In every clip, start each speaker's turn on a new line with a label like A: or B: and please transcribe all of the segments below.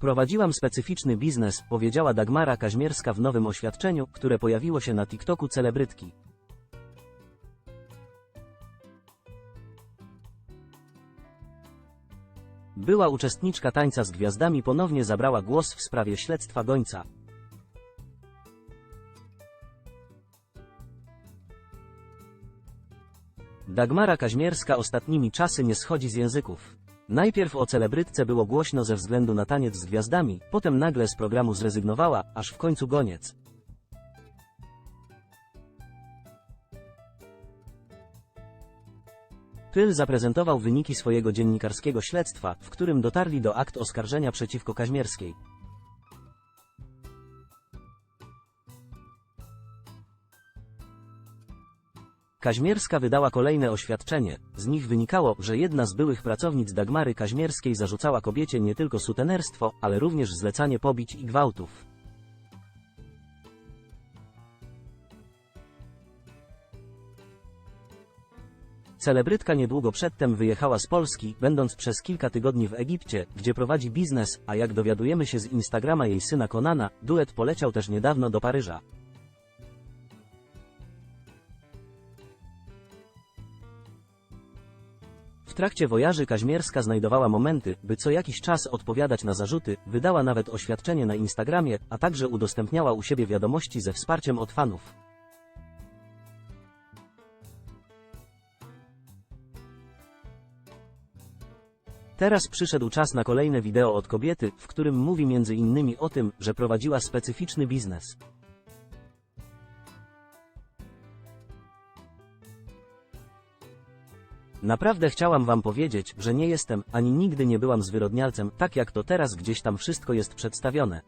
A: Prowadziłam specyficzny biznes, powiedziała Dagmara Kaźmierska w nowym oświadczeniu, które pojawiło się na TikToku celebrytki. Była uczestniczka tańca z gwiazdami ponownie zabrała głos w sprawie śledztwa gońca. Dagmara Kaźmierska ostatnimi czasy nie schodzi z języków. Najpierw o celebrytce było głośno ze względu na taniec z gwiazdami, potem nagle z programu zrezygnowała, aż w końcu goniec. Pyl zaprezentował wyniki swojego dziennikarskiego śledztwa, w którym dotarli do akt oskarżenia przeciwko Kaźmierskiej. Kaźmierska wydała kolejne oświadczenie. Z nich wynikało, że jedna z byłych pracownic Dagmary Kaźmierskiej zarzucała kobiecie nie tylko sutenerstwo, ale również zlecanie pobić i gwałtów. Celebrytka niedługo przedtem wyjechała z Polski, będąc przez kilka tygodni w Egipcie, gdzie prowadzi biznes, a jak dowiadujemy się z Instagrama jej syna Konana, duet poleciał też niedawno do Paryża. Trakcie wojaży Kaźmierska znajdowała momenty, by co jakiś czas odpowiadać na zarzuty, wydała nawet oświadczenie na Instagramie, a także udostępniała u siebie wiadomości ze wsparciem od fanów. Teraz przyszedł czas na kolejne wideo od kobiety, w którym mówi między innymi o tym, że prowadziła specyficzny biznes. Naprawdę chciałam wam powiedzieć, że nie jestem, ani nigdy nie byłam zwyrodnialcem, tak jak to teraz gdzieś tam wszystko jest przedstawione.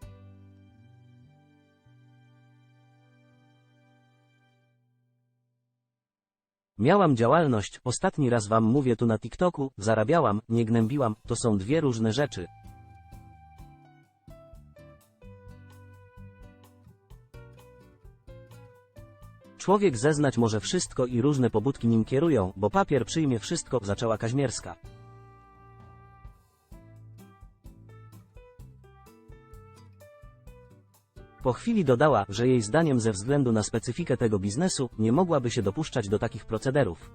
A: Miałam działalność, ostatni raz wam mówię tu na TikToku, zarabiałam, nie gnębiłam, to są dwie różne rzeczy. Człowiek zeznać może wszystko i różne pobudki nim kierują, bo papier przyjmie wszystko, zaczęła Kaźmierska. Po chwili dodała, że jej zdaniem ze względu na specyfikę tego biznesu, nie mogłaby się dopuszczać do takich procederów.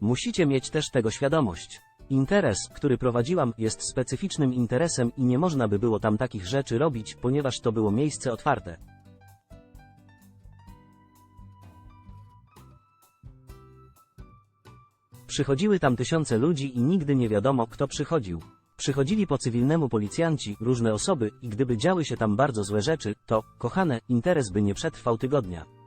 A: Musicie mieć też tego świadomość. Interes, który prowadziłam, jest specyficznym interesem i nie można by było tam takich rzeczy robić, ponieważ to było miejsce otwarte. Przychodziły tam tysiące ludzi i nigdy nie wiadomo, kto przychodził. Przychodzili po cywilnemu policjanci, różne osoby, i gdyby działy się tam bardzo złe rzeczy, to, kochane, interes by nie przetrwał tygodnia.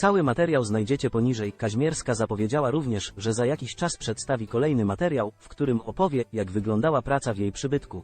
A: Cały materiał znajdziecie poniżej. Kaźmierska zapowiedziała również, że za jakiś czas przedstawi kolejny materiał, w którym opowie, jak wyglądała praca w jej przybytku.